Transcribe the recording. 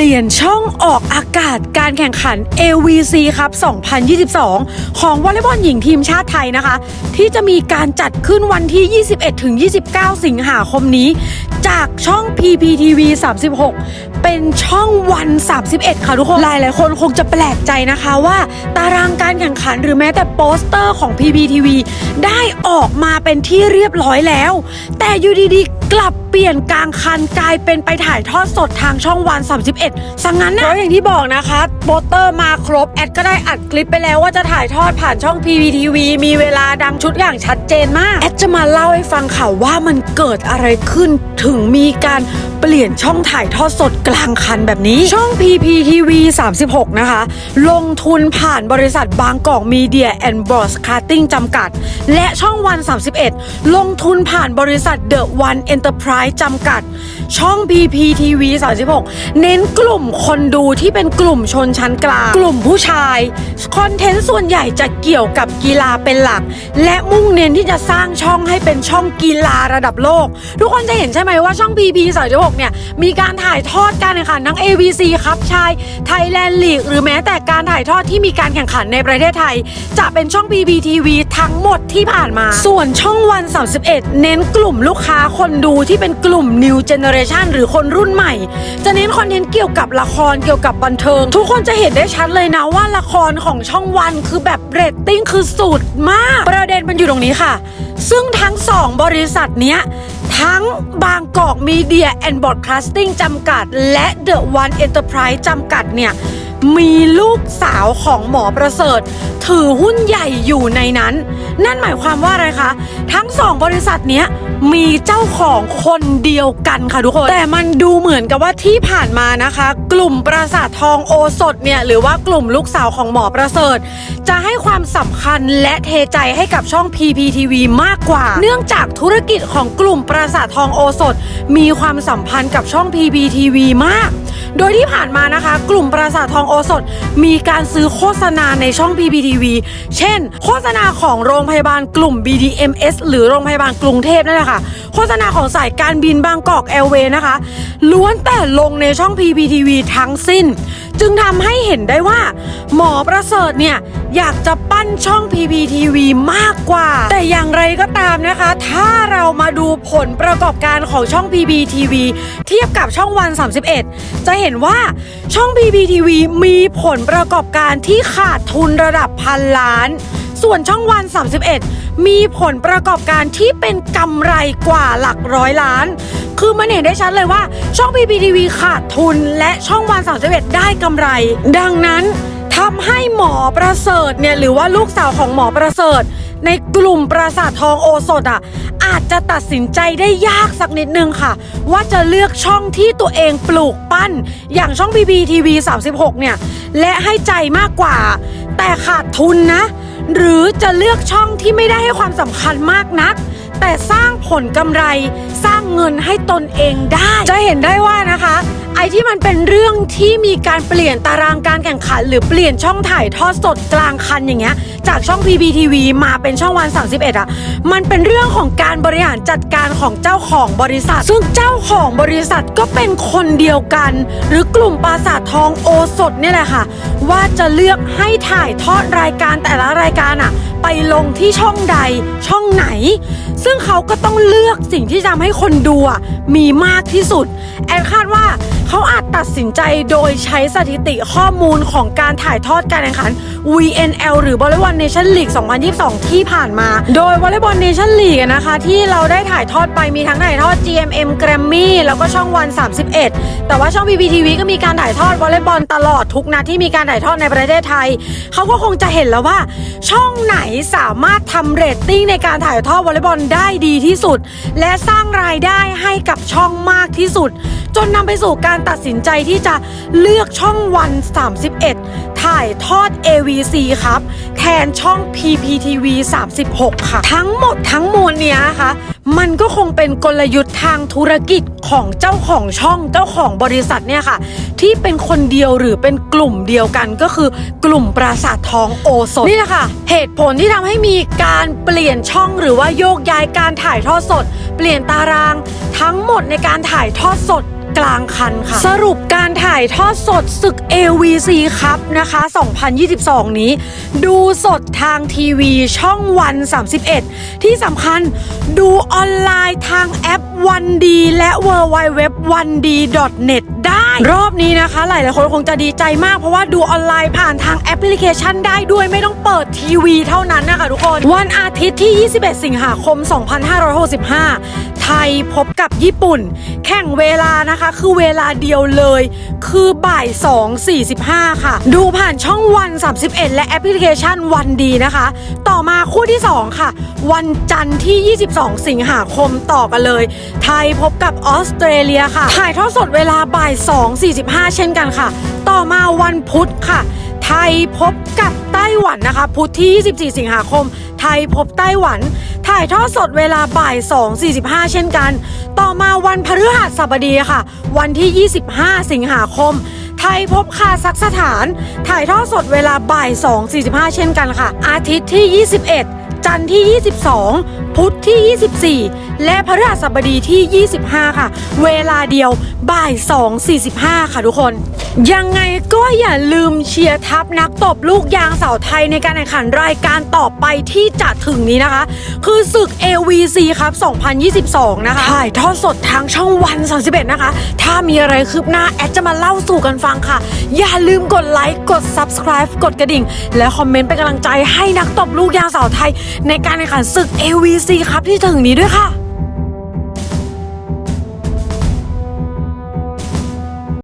ลี่ยนช่องออกอากาศการแข่งขัน AVC ครับ 2022 ของวอลเลย์บอลหญิงทีมชาติไทยนะคะ ที่จะมีการจัดขึ้นวันที่ 21ถึง29 สิงหาคมนี้ จากช่อง PPTV 36 เป็นช่องวัน 31 ค่ะทุกคน หลายหลายๆคนคงจะแปลกใจนะคะว่า ตารางการแข่งขันหรือแม้แต่โปสเตอร์ของ PPTV ได้ออกมาเป็นที่เรียบร้อยแล้ว แต่อยู่ดีๆ กลับเปลี่ยนกลางคันกลายเป็นไปถ่ายทอดสดทางช่องวัน 31สังงั้นนะเพราะอย่างที่บอกนะคะโปสเตอร์มาครบ แอดก็ได้อัดคลิปไปแล้วว่าจะถ่ายทอดผ่านช่อง PPTV มีเวลาดังชุดอย่างชัดเจนมาก แอดจะมาเล่าให้ฟังค่ะว่ามันเกิดอะไรขึ้นถึงมีการเปลี่ยนช่องถ่ายทอดสดกลางคันแบบนี้ ช่อง PPTV 36 นะคะ ลงทุนผ่านบริษัทบางกอกมีเดียแอนด์บอสคาร์ติ้งจำกัด และช่องวัน 31 ลงทุนผ่านบริษัทเดอะวันเอ็นเตอร์ไพรส์จำกัด ช่อง PPTV 36 เน้นกลุ่มคนดูที่เป็นกลุ่มชนชั้นกลาง กลุ่มผู้ชาย คอนเทนต์ส่วนใหญ่จะเกี่ยวกับกีฬาเป็นหลัก และมุ่งเน้นที่จะสร้างช่องให้เป็นช่องกีฬาระดับโลก ทุกคนจะเห็นใช่ไหมว่าช่อง PP 36เนี่ย มีการถ่ายทอดการแข่งขันทั้ง AVC ครับชาย Thailand League หรือแม้แต่การถ่ายทอดที่มีการแข่งขันในประเทศไทย จะเป็นช่อง PPTV ทั้งหมดที่ผ่านมา ส่วนช่องวัน 31 เน้นกลุ่มลูกค้าคนดูที่เป็นกลุ่ม New Generation หรือคนรุ่นใหม่ จะเน้นคอนเทนต์เกี่ยวกับละครเกี่ยวกับบันเทิง ทุกคนจะเห็นได้ชัดเลยนะว่าละครของช่องวันคือแบบเรตติ้งคือสุดมาก ประเด็นมันอยู่ตรงนี้ค่ะ ซึ่งทั้งสองบริษัทเนี้ย ทั้งบางกอกมีเดียแอนด์บอดคลาสติ้งจำกัด และเดอะวันเอ็นเตอร์ไพรส์จำกัดเนี่ย มีลูกสาวของหมอประเสริฐ ถือหุ้นใหญ่อยู่ในนั้น นั่นหมายความว่าอะไรคะ ทั้งสองบริษัทเนี้ยมีเจ้าของคนเดียวกันค่ะทุกคน แต่มันดูเหมือนกับว่าที่ผ่านมานะคะ กลุ่มประสาททองโอสถเนี่ยหรือว่ากลุ่มลูกสาวของหมอประเสริฐ จะให้ความสำคัญและเทใจให้กับช่อง PPTV มากกว่า เนื่องจากธุรกิจของกลุ่มประสาททองโอสถ มีความสัมพันธ์กับช่อง PPTV มาก โดยที่ผ่านมานะคะ กลุ่มประสาททองโอสถ มีการซื้อโฆษณาในช่อง PPTV เช่น โฆษณาของโรงพยาบาลกลุ่ม BDMS หรือโรงพยาบาลกรุงเทพนั่นแหละค่ะโฆษณาของสายการบินบางกอกแอร์เวย์นะคะ ล้วนแต่ลงในช่อง PPTV ทั้งสิ้น จึงทำให้เห็นได้ว่า หมอประเสริฐเนี่ย อยากจะปั้นช่อง PPTV มากกว่า แต่อย่างไรก็ตามนะคะ ถ้าเรามาดูผลประกอบการของช่อง PPTV เทียบกับช่องวัน 31 จะเห็นว่าช่อง PPTV มีผลประกอบการที่ขาดทุนระดับพันล้าน ส่วนช่องวัน 31 มีผลประกอบการที่เป็นกำไรกว่าหลักร้อยล้าน คือมันเห็นได้ชัดเลยว่าช่อง PPTV ขาดทุนและช่องวัน 31 ได้กำไร ดังนั้น ทำให้หมอประเสริฐเนี่ยหรือว่าลูกสาวของหมอประเสริฐ ในกลุ่มปราสาททองโอสถอะอาจจะตัดสินใจได้ยากสักนิดนึงค่ะ ว่าจะเลือกช่องที่ตัวเองปลูกปั้น อย่างช่อง PPTV 36 เนี่ย และให้ใจมากกว่า แต่ขาดทุนนะ หรือจะเลือกช่องที่ไม่ได้ให้ความสำคัญมากนัก แต่สร้างผลกำไรสร้างเงินให้ตนเองได้ จะเห็นได้ว่านะคะ ไอที่มันเป็นเรื่องที่มีการเปลี่ยนตารางการแข่งขัน หรือเปลี่ยนช่องถ่ายทอดสดกลางคันอย่างเงี้ย จากช่อง PPTV มาเป็นช่องวัน 31อะมันเป็นเรื่องของการบริหารจัดการของเจ้าของบริษัท ซึ่งเจ้าของบริษัทก็เป็นคนเดียวกัน หรือกลุ่มปราสาททองโอสถเนี่ยแหละค่ะ ว่าจะเลือกให้ถ่ายทอดรายการแต่ละรายการอะไปลงที่ช่องใดช่องไหน ซึ่งเขาก็ต้องเลือกสิ่งที่ทำให้คนดูอะมีมากที่สุด แอนคาดว่าเขาอาจตัดสินใจโดยใช้สถิติข้อมูลของการถ่ายทอดการแข่งขัน VNL หรือ Volleyball Nation League 2022 ที่ผ่านมา โดย Volleyball Nation League นะคะ ที่เราได้ถ่ายทอดไปมีทั้งถ่ายทอด GMM Grammy แล้วก็ช่องวัน 31 แต่ว่าช่อง PPTV ก็มีการถ่ายทอดวอลเลย์บอลตลอดทุกนัดที่มีการถ่ายทอดในประเทศไทย เขาก็คงจะเห็นแล้วว่า ช่องไหนสามารถทำเรตติ้งในการถ่ายทอดวอลเลย์บอลได้ดีที่สุด และสร้างรายได้ให้กับช่องมากที่สุด จนนำไปสู่การตัดสินใจที่จะเลือกช่องวัน 31 ถ่ายทอด AVC ครับ แทนช่อง PPTV 36 ค่ะ ทั้งหมดทั้งมวลเนี้ยนะคะมันก็คงเป็นกลยุทธ์ทางธุรกิจของเจ้าของช่องเจ้าของบริษัทเนี่ยค่ะ ที่เป็นคนเดียวหรือเป็นกลุ่มเดียวกันก็คือกลุ่มปราสาททองโอสถนี่แหละค่ะ เหตุผลที่ทำให้มีการเปลี่ยนช่องหรือว่าโยกย้ายการถ่ายทอดสด เปลี่ยนตาราง ทั้งหมดในการถ่ายทอดสด กลางคันค่ะ สรุปการถ่ายทอดสดศึก AVC ครับนะคะ 2022 นี้ ดูสดทางทีวีช่องวัน 31 ที่สำคัญดูออนไลน์ทางแอปวันดีและ w w w 1 d n e t ได้ รอบนี้นะคะ หลายๆคนคงจะดีใจมากเพราะว่าดูออนไลน์ผ่านทางแอปพลิเคชันได้ด้วยไม่ต้องเปิดทีวีเท่านั้นนะคะทุกคน วันอาทิตย์ที่ 21 สิงหาคม 2565 ไทยพบกับญี่ปุ่น แข่งเวลานะคะ คือเวลาเดียวเลย คือบ่าย 2.45 ค่ะ ดูผ่านช่องวัน 31 และแอปพลิเคชันวันดีนะคะ ต่อมาคู่ที่ 2 ค่ะ วันจันทร์ที่ 22 สิงหาคมต่อกันเลย ไทยพบกับออสเตรเลียค่ะ ถ่ายทอดสดเวลาบ่าย2 2.45 เช่นกันค่ะ ต่อมาวันพุธค่ะ ไทยพบกับไต้หวันนะคะ พุธที่ 24 สิงหาคม ไทยพบไต้หวัน ถ่ายทอดสดเวลาบ่าย 2.45 เช่นกัน ต่อมาวันพฤหัสบดีค่ะ วันที่ 25 สิงหาคม ไทยพบคาซัคสถาน ถ่ายทอดสดเวลาบ่าย 2.45 เช่นกันค่ะ อาทิตย์ที่ 21จันทร์ที่ 22พุธที่ 24 และพฤหัสบดีที่ 25 ค่ะ เวลาเดียวบ่าย 2.45 ค่ะทุกคน ยังไงก็อย่าลืมเชียร์ทัพนักตบลูกยางสาวไทยในการแข่งขันรายการต่อไปที่จะถึงนี้นะคะ คือศึก AVC ครับ 2022 นะคะถ่ายทอดสดทางช่องวัน 31 นะคะ ถ้ามีอะไรคืบหน้า แอดจะมาเล่าสู่กันฟังค่ะ อย่าลืมกดไลค์กด Subscribe กดกระดิ่ง และคอมเมนต์เป็นกำลังใจให้นักตบลูกยางสาวไทย ในการแข่งขันศึก AVC ครับที่ถึงนี้ด้วยค่ะ